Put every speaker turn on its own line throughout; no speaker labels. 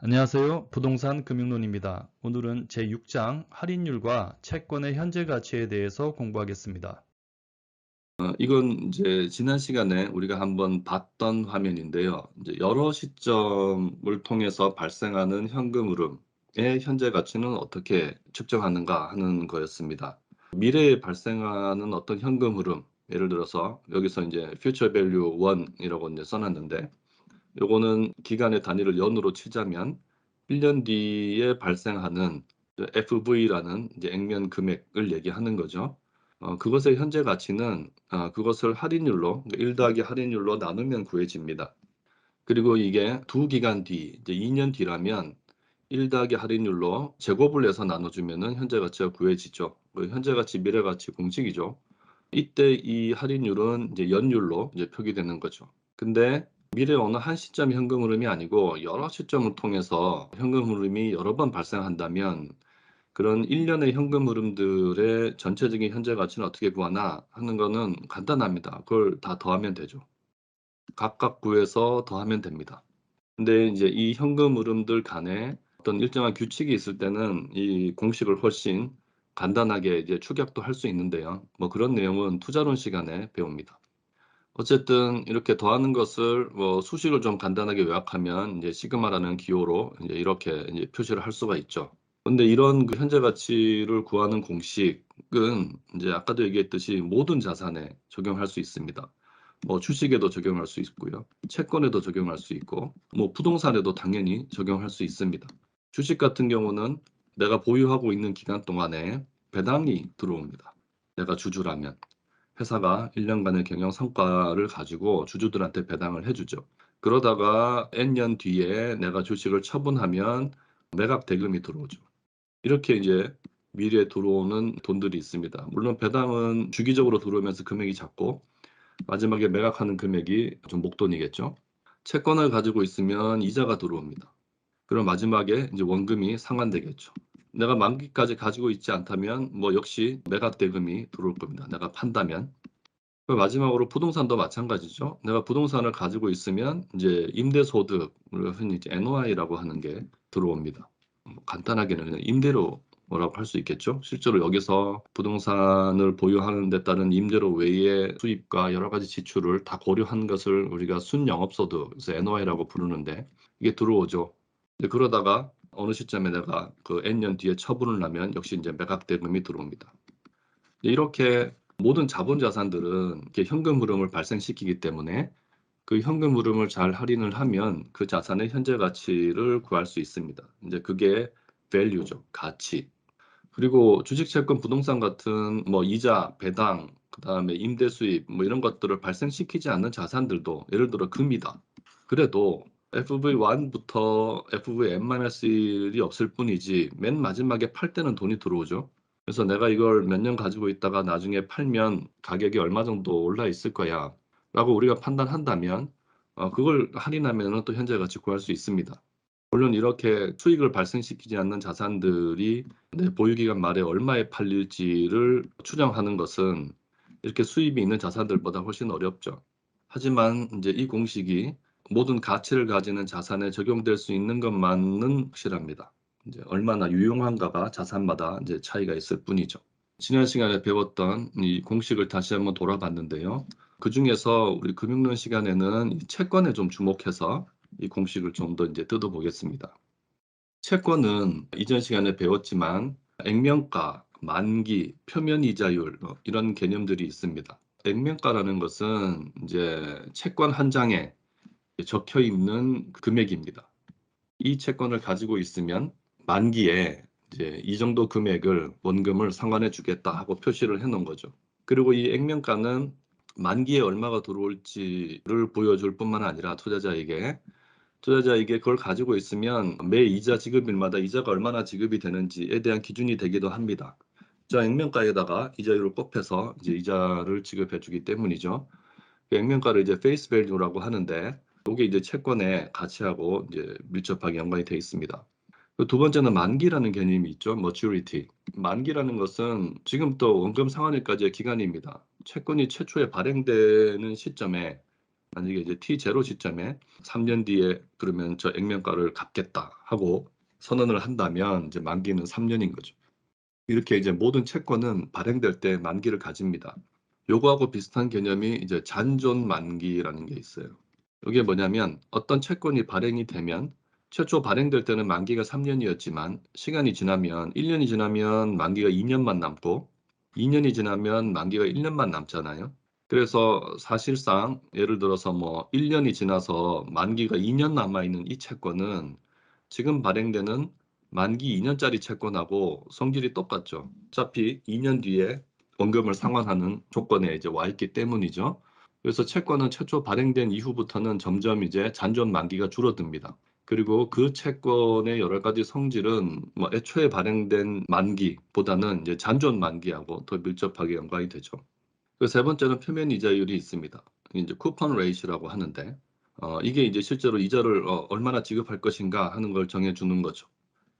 안녕하세요. 부동산 금융론입니다. 오늘은 제6장 할인율과 채권의 현재 가치에 대해서 공부하겠습니다.
어, 이건 이제 지난 시간에 우리가 한번 봤던 화면인데요. 이제 여러 시점을 통해서 발생하는 현금 흐름의 현재 가치는 어떻게 측정하는가 하는 거였습니다. 미래에 발생하는 어떤 현금 흐름, 예를 들어서 여기서 이제 future value 1이라고 이제 써놨는데 요거는 기간의 단위를 연으로 치자면 1년 뒤에 발생하는 FV라는 이제 액면 금액을 얘기하는 거죠. 어, 그것의 현재 가치는 어, 그것을 할인율로 1 그러니까 더하기 할인율로 나누면 구해집니다. 그리고 이게 두 기간 뒤, 이제 2년 뒤라면 1 더하기 할인율로 제곱을 해서 나눠주면 현재 가치가 구해지죠. 그 현재 가치, 미래 가치 공식이죠. 이때 이 할인율은 이제 연율로 이제 표기되는 거죠. 근데 미래 어느 한 시점 현금 흐름이 아니고 여러 시점을 통해서 현금 흐름이 여러 번 발생한다면 그런 일련의 현금 흐름들의 전체적인 현재 가치는 어떻게 구하나 하는 거는 간단합니다. 그걸 다 더하면 되죠. 각각 구해서 더하면 됩니다. 근데 이제 이 현금 흐름들 간에 어떤 일정한 규칙이 있을 때는 이 공식을 훨씬 간단하게 이제 추격도 할 수 있는데요. 뭐 그런 내용은 투자론 시간에 배웁니다. 어쨌든 이렇게 더하는 것을 뭐 수식을 좀 간단하게 요약하면 이제 시그마라는 기호로 이제 이렇게 이제 표시를 할 수가 있죠. 근데 이런 그 현재 가치를 구하는 공식은 이제 아까도 얘기했듯이 모든 자산에 적용할 수 있습니다. 뭐 주식에도 적용할 수 있고요. 채권에도 적용할 수 있고 뭐 부동산에도 당연히 적용할 수 있습니다. 주식 같은 경우는 내가 보유하고 있는 기간 동안에 배당이 들어옵니다. 내가 주주라면. 회사가 1년간의 경영 성과를 가지고 주주들한테 배당을 해주죠. 그러다가 N년 뒤에 내가 주식을 처분하면 매각 대금이 들어오죠. 이렇게 이제 미래에 들어오는 돈들이 있습니다. 물론 배당은 주기적으로 들어오면서 금액이 작고 마지막에 매각하는 금액이 좀 목돈이겠죠. 채권을 가지고 있으면 이자가 들어옵니다. 그럼 마지막에 이제 원금이 상환되겠죠. 내가 만기까지 가지고 있지 않다면 뭐 역시 매각 대금이 들어올 겁니다. 내가 판다면. 마지막으로 부동산도 마찬가지죠. 내가 부동산을 가지고 있으면 이제 임대소득을 흔히 이제 NOI라고 하는 게 들어옵니다. 뭐 간단하게는 임대료 뭐라고 할 수 있겠죠. 실제로 여기서 부동산을 보유하는 데 따른 임대료 외의 수입과 여러 가지 지출을 다 고려한 것을 우리가 순영업소득, 그래서 NOI라고 부르는데 이게 들어오죠. 그러다가 어느 시점에 내가 그 N년 뒤에 처분을 하면 역시 이제 매각 대금이 들어옵니다. 이렇게 모든 자본 자산들은 이렇게 현금 흐름을 발생시키기 때문에 그 현금 흐름을 잘 할인을 하면 그 자산의 현재 가치를 구할 수 있습니다. 이제 그게 value죠. 가치. 그리고 주식, 채권, 부동산 같은 뭐 이자, 배당, 그다음에 임대 수입 뭐 이런 것들을 발생시키지 않는 자산들도 예를 들어 금이다. 그래도 FV1부터 FVN-1이 없을 뿐이지 맨 마지막에 팔 때는 돈이 들어오죠. 그래서 내가 이걸 몇 년 가지고 있다가 나중에 팔면 가격이 얼마 정도 올라 있을 거야 라고 우리가 판단한다면 어, 그걸 할인하면 또 현재 가치 구할 수 있습니다. 물론 이렇게 수익을 발생시키지 않는 자산들이 내 보유기간 말에 얼마에 팔릴지를 추정하는 것은 이렇게 수입이 있는 자산들보다 훨씬 어렵죠. 하지만 이제 이 공식이 모든 가치를 가지는 자산에 적용될 수 있는 것만은 확실합니다. 이제 얼마나 유용한가가 자산마다 이제 차이가 있을 뿐이죠. 지난 시간에 배웠던 이 공식을 다시 한번 돌아봤는데요. 그 중에서 우리 금융론 시간에는 이 채권에 좀 주목해서 이 공식을 좀 더 이제 뜯어보겠습니다. 채권은 이전 시간에 배웠지만 액면가, 만기, 표면 이자율 어, 이런 개념들이 있습니다. 액면가라는 것은 이제 채권 한 장에 적혀 있는 금액입니다. 이 채권을 가지고 있으면 만기에 이제 이 정도 금액을 원금을 상환해 주겠다 하고 표시를 해 놓은 거죠. 그리고 이 액면가는 만기에 얼마가 들어올지를 보여줄 뿐만 아니라 투자자에게 투자자에게 그걸 가지고 있으면 매 이자 지급일마다 이자가 얼마나 지급이 되는지에 대한 기준이 되기도 합니다. 자, 액면가에다가 이자율을 곱해서 이제 이자를 지급해 주기 때문이죠. 그 액면가를 이제 페이스 밸류라고 하는데 이게 이제 채권의 가치하고 이제 밀접하게 연관이 되어 있습니다. 두 번째는 만기라는 개념이 있죠. maturity. 만기라는 것은 지금부터 원금 상환일까지의 기간입니다. 채권이 최초에 발행되는 시점에 만약에 이제 T0 시점에 3년 뒤에 그러면 저 액면가를 갚겠다 하고 선언을 한다면 이제 만기는 3년인 거죠. 이렇게 이제 모든 채권은 발행될 때 만기를 가집니다. 요거하고 비슷한 개념이 이제 잔존 만기라는 게 있어요. 이게 뭐냐면 어떤 채권이 발행이 되면 최초 발행될 때는 만기가 3년이었지만 시간이 지나면 1년이 지나면 만기가 2년만 남고 2년이 지나면 만기가 1년만 남잖아요. 그래서 사실상 예를 들어서 뭐 1년이 지나서 만기가 2년 남아 있는 이 채권은 지금 발행되는 만기 2년짜리 채권하고 성질이 똑같죠. 어차피 2년 뒤에 원금을 상환하는 조건에 이제 와 있기 때문이죠. 그래서 채권은 최초 발행된 이후부터는 점점 이제 잔존 만기가 줄어듭니다. 그리고 그 채권의 여러 가지 성질은 뭐 애초에 발행된 만기보다는 이제 잔존 만기하고 더 밀접하게 연관이 되죠. 그 세 번째는 표면 이자율이 있습니다. 이제 쿠폰 레이시라고 하는데 어, 이게 이제 실제로 이자를 어, 얼마나 지급할 것인가 하는 걸 정해주는 거죠.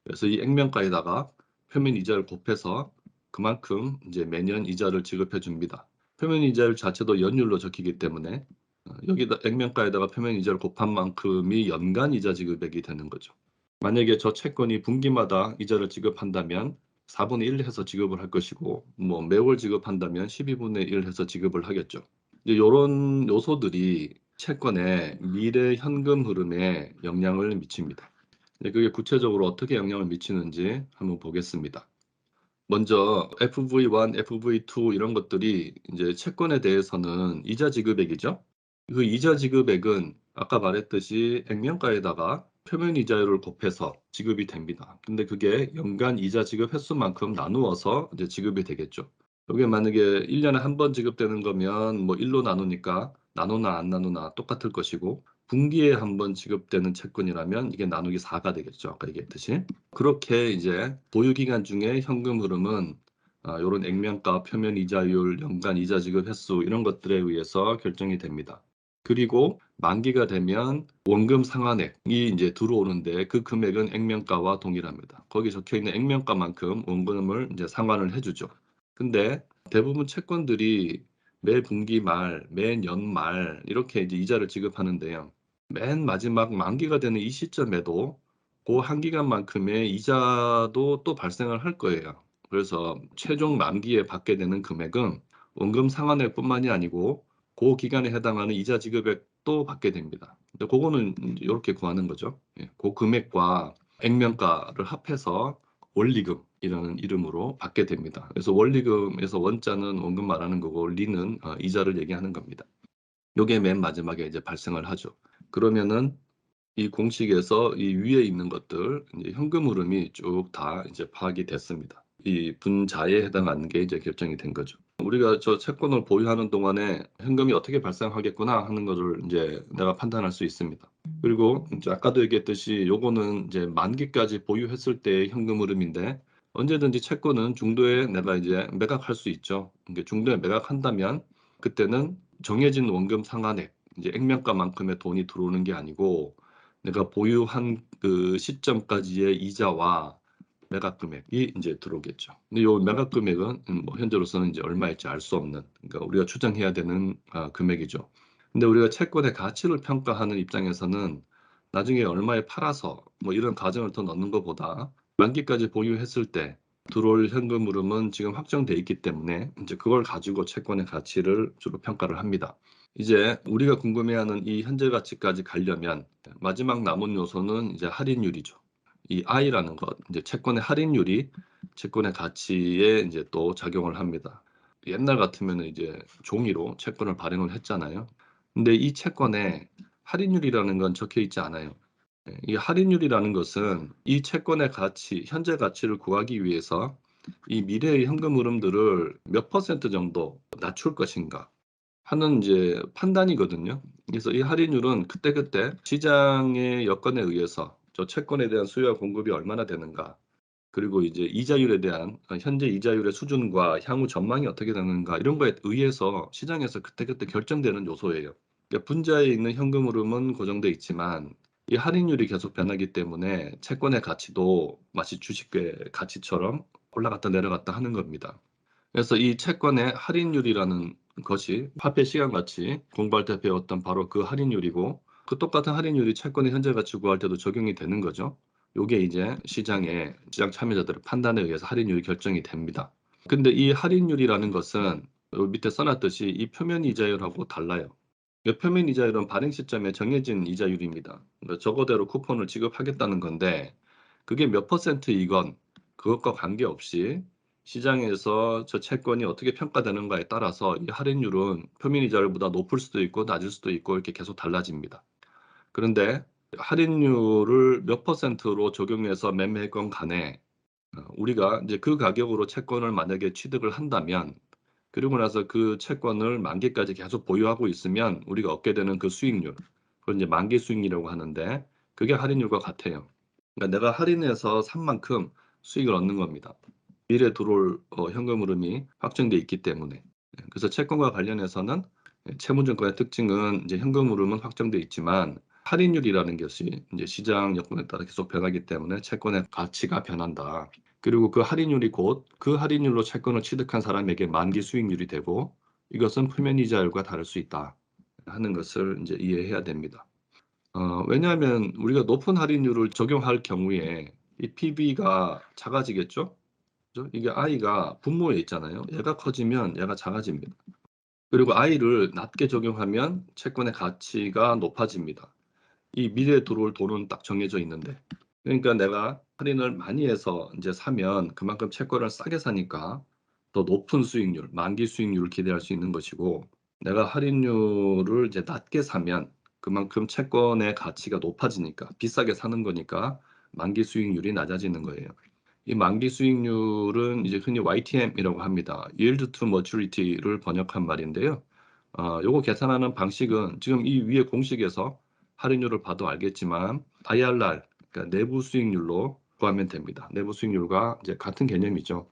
그래서 이 액면가에다가 표면 이자를 곱해서 그만큼 이제 매년 이자를 지급해 줍니다. 표면 이자율 자체도 연율로 적히기 때문에 어, 여기다 액면가에다가 표면 이자를 곱한 만큼이 연간 이자 지급액이 되는 거죠. 만약에 저 채권이 분기마다 이자를 지급한다면 4분의 1 해서 지급을 할 것이고 뭐 매월 지급한다면 12분의 1 해서 지급을 하겠죠. 이런 요소들이 채권의 미래 현금 흐름에 영향을 미칩니다. 그게 구체적으로 어떻게 영향을 미치는지 한번 보겠습니다. 먼저 FV1, FV2 이런 것들이 이제 채권에 대해서는 이자 지급액이죠. 그 이자 지급액은 아까 말했듯이 액면가에다가 표면 이자율을 곱해서 지급이 됩니다. 근데 그게 연간 이자 지급 횟수만큼 나누어서 이제 지급이 되겠죠. 이게 만약에 1년에 한 번 지급되는 거면 뭐 1로 나누니까 나누나 안 나누나 똑같을 것이고 분기에 한 번 지급되는 채권이라면 이게 나누기 4가 되겠죠. 아까 얘기했듯이. 그렇게 이제 보유 기간 중에 현금 흐름은 아, 이런 액면가, 표면 이자율, 연간 이자 지급 횟수 이런 것들에 의해서 결정이 됩니다. 그리고 만기가 되면 원금 상환액이 이제 들어오는데 그 금액은 액면가와 동일합니다. 거기 적혀 있는 액면가만큼 원금을 이제 상환을 해주죠. 근데 대부분 채권들이 매 분기 말, 매 년 말 이렇게 이제 이자를 지급하는데요. 맨 마지막 만기가 되는 이 시점에도 그 한 기간만큼의 이자도 또 발생을 할 거예요. 그래서 최종 만기에 받게 되는 금액은 원금 상환액뿐만이 아니고 그 기간에 해당하는 이자 지급액도 받게 됩니다. 근데 그거는 이렇게 구하는 거죠. 예, 그 금액과 액면가를 합해서 원리금이라는 이름으로 받게 됩니다. 그래서 원리금에서 원자는 원금 말하는 거고 리는 어, 이자를 얘기하는 겁니다. 요게 맨 마지막에 이제 발생을 하죠. 그러면은 이 공식에서 이 위에 있는 것들 이제 현금 흐름이 쭉 다 이제 파악이 됐습니다. 이 분자에 해당하는 게 이제 결정이 된 거죠. 우리가 저 채권을 보유하는 동안에 현금이 어떻게 발생하겠구나 하는 것을 이제 내가 판단할 수 있습니다. 그리고 이제 아까도 얘기했듯이 요거는 이제 만기까지 보유했을 때의 현금 흐름인데 언제든지 채권은 중도에 내가 이제 매각할 수 있죠. 중도에 매각한다면 그때는 정해진 원금 상환액, 이제 액면가만큼의 돈이 들어오는 게 아니고 내가 보유한 그 시점까지의 이자와 매각 금액이 이제 들어오겠죠. 근데 요 매각 금액은 음, 뭐 현재로서는 이제 얼마일지 알 수 없는, 그러니까 우리가 추정해야 되는 아, 금액이죠. 근데 우리가 채권의 가치를 평가하는 입장에서는 나중에 얼마에 팔아서 뭐 이런 가정을 더 넣는 것보다 만기까지 보유했을 때 들어올 현금 흐름은 지금 확정돼 있기 때문에 이제 그걸 가지고 채권의 가치를 주로 평가를 합니다. 이제 우리가 궁금해하는 이 현재 가치까지 가려면 마지막 남은 요소는 이제 할인율이죠. 이 I라는 것, 이제 채권의 할인율이 채권의 가치에 이제 또 작용을 합니다. 옛날 같으면 이제 종이로 채권을 발행을 했잖아요. 근데 이 채권에 할인율이라는 건 적혀 있지 않아요. 예, 이 할인율이라는 것은 이 채권의 가치, 현재 가치를 구하기 위해서 이 미래의 현금 흐름들을 몇 퍼센트 정도 낮출 것인가 하는 이제 판단이거든요. 그래서 이 할인율은 그때그때 시장의 여건에 의해서 저 채권에 대한 수요와 공급이 얼마나 되는가 그리고 이제 이자율에 대한 현재 이자율의 수준과 향후 전망이 어떻게 되는가 이런 거에 의해서 시장에서 그때그때 결정되는 요소예요. 그러니까 분자에 있는 현금 흐름은 고정돼 있지만 이 할인율이 계속 변하기 때문에 채권의 가치도 마치 주식의 가치처럼 올라갔다 내려갔다 하는 겁니다. 그래서 이 채권의 할인율이라는 것이 화폐 시간 같이 공부할 때 배웠던 바로 그 할인율이고 그 똑같은 할인율이 채권의 현재 가치 구할 때도 적용이 되는 거죠. 요게 이제 시장의 시장 참여자들의 판단에 의해서 할인율이 결정이 됩니다. 근데 이 할인율이라는 것은 요 밑에 써놨듯이 이 표면 이자율하고 달라요. 이 표면 이자율은 발행 시점에 정해진 이자율입니다. 그러니까 저거대로 쿠폰을 지급하겠다는 건데 그게 몇 퍼센트이건 그것과 관계없이 시장에서 저 채권이 어떻게 평가되는가에 따라서 이 할인율은 표면 이자율보다 높을 수도 있고 낮을 수도 있고 이렇게 계속 달라집니다. 그런데 할인율을 몇 퍼센트로 적용해서 매매했건 간에 어, 우리가 이제 그 가격으로 채권을 만약에 취득을 한다면 그리고 나서 그 채권을 만기까지 계속 보유하고 있으면 우리가 얻게 되는 그 수익률 그걸 이제 만기 수익이라고 하는데 그게 할인율과 같아요. 그러니까 내가 할인해서 산 만큼 수익을 얻는 겁니다. 미래 들어올 어, 현금 흐름이 확정돼 있기 때문에 예, 그래서 채권과 관련해서는 예, 채무증권의 특징은 이제 현금 흐름은 확정돼 있지만 할인율이라는 것이 이제 시장 여건에 따라 계속 변하기 때문에 채권의 가치가 변한다. 그리고 그 할인율이 곧 그 할인율로 채권을 취득한 사람에게 만기 수익률이 되고 이것은 표면 이자율과 다를 수 있다 하는 것을 이제 이해해야 됩니다. 어, 왜냐하면 우리가 높은 할인율을 적용할 경우에 이 PB가 작아지겠죠? 이게 I가 분모에 있잖아요. 얘가 커지면 얘가 작아집니다. 그리고 I를 낮게 적용하면 채권의 가치가 높아집니다. 이 미래에 들어올 돈은 딱 정해져 있는데 그러니까 내가 할인을 많이 해서 이제 사면 그만큼 채권을 싸게 사니까 더 높은 수익률, 만기 수익률을 기대할 수 있는 것이고 내가 할인율을 이제 낮게 사면 그만큼 채권의 가치가 높아지니까 비싸게 사는 거니까 만기 수익률이 낮아지는 거예요. 이 만기 수익률은 이제 흔히 YTM이라고 합니다. Yield to Maturity를 번역한 말인데요. 어, 요거 계산하는 방식은 지금 이 위에 공식에서 할인율을 봐도 알겠지만 IRR, 그러니까 내부 수익률로 구하면 됩니다. 내부 수익률과 이제 같은 개념이죠.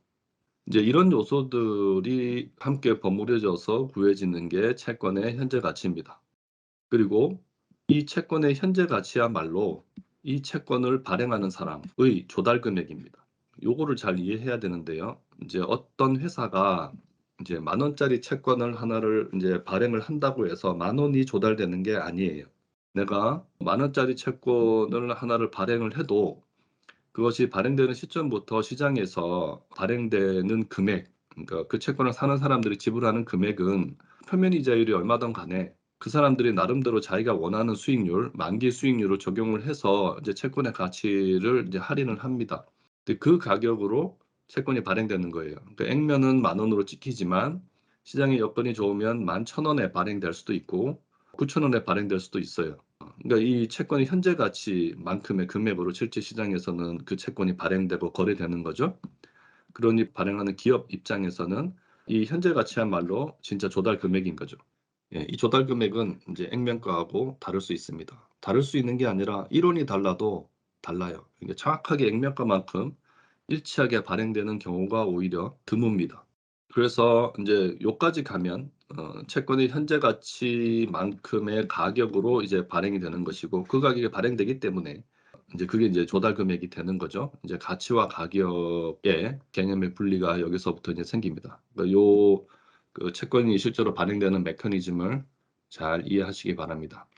이제 이런 요소들이 함께 버무려져서 구해지는 게 채권의 현재 가치입니다. 그리고 이 채권의 현재 가치야말로 이 채권을 발행하는 사람의 조달 금액입니다. 요거를 잘 이해해야 되는데요. 이제 어떤 회사가 이제 만 원짜리 채권을 하나를 이제 발행을 한다고 해서 만 원이 조달되는 게 아니에요. 내가 만 원짜리 채권을 하나를 발행을 해도 그것이 발행되는 시점부터 시장에서 발행되는 금액, 그러니까 그 채권을 사는 사람들이 지불하는 금액은 표면 이자율이 얼마든 간에 그 사람들이 나름대로 자기가 원하는 수익률, 만기 수익률을 적용을 해서 이제 채권의 가치를 이제 할인을 합니다. 근데 그 가격으로 채권이 발행되는 거예요. 그러니까 액면은 만 원으로 찍히지만 시장의 여건이 좋으면 만 천 원에 발행될 수도 있고 9천 원에 발행될 수도 있어요. 그러니까 이 채권의 현재 가치만큼의 금액으로 실제 시장에서는 그 채권이 발행되고 거래되는 거죠. 그러니 발행하는 기업 입장에서는 이 현재 가치야말로 진짜 조달 금액인 거죠. 예, 이 조달 금액은 이제 액면가하고 다를 수 있습니다. 다를 수 있는 게 아니라 이론이 달라도 달라요. 그러니까 정확하게 액면가만큼 일치하게 발행되는 경우가 오히려 드뭅니다. 그래서 이제 요까지 가면 어, 채권의 현재 가치만큼의 가격으로 이제 발행이 되는 것이고 그 가격에 발행되기 때문에 이제 그게 이제 조달 금액이 되는 거죠. 이제 가치와 가격의 개념의 분리가 여기서부터 이제 생깁니다. 그러니까 요그 채권이 실제로 발행되는 메커니즘을 잘 이해하시기 바랍니다.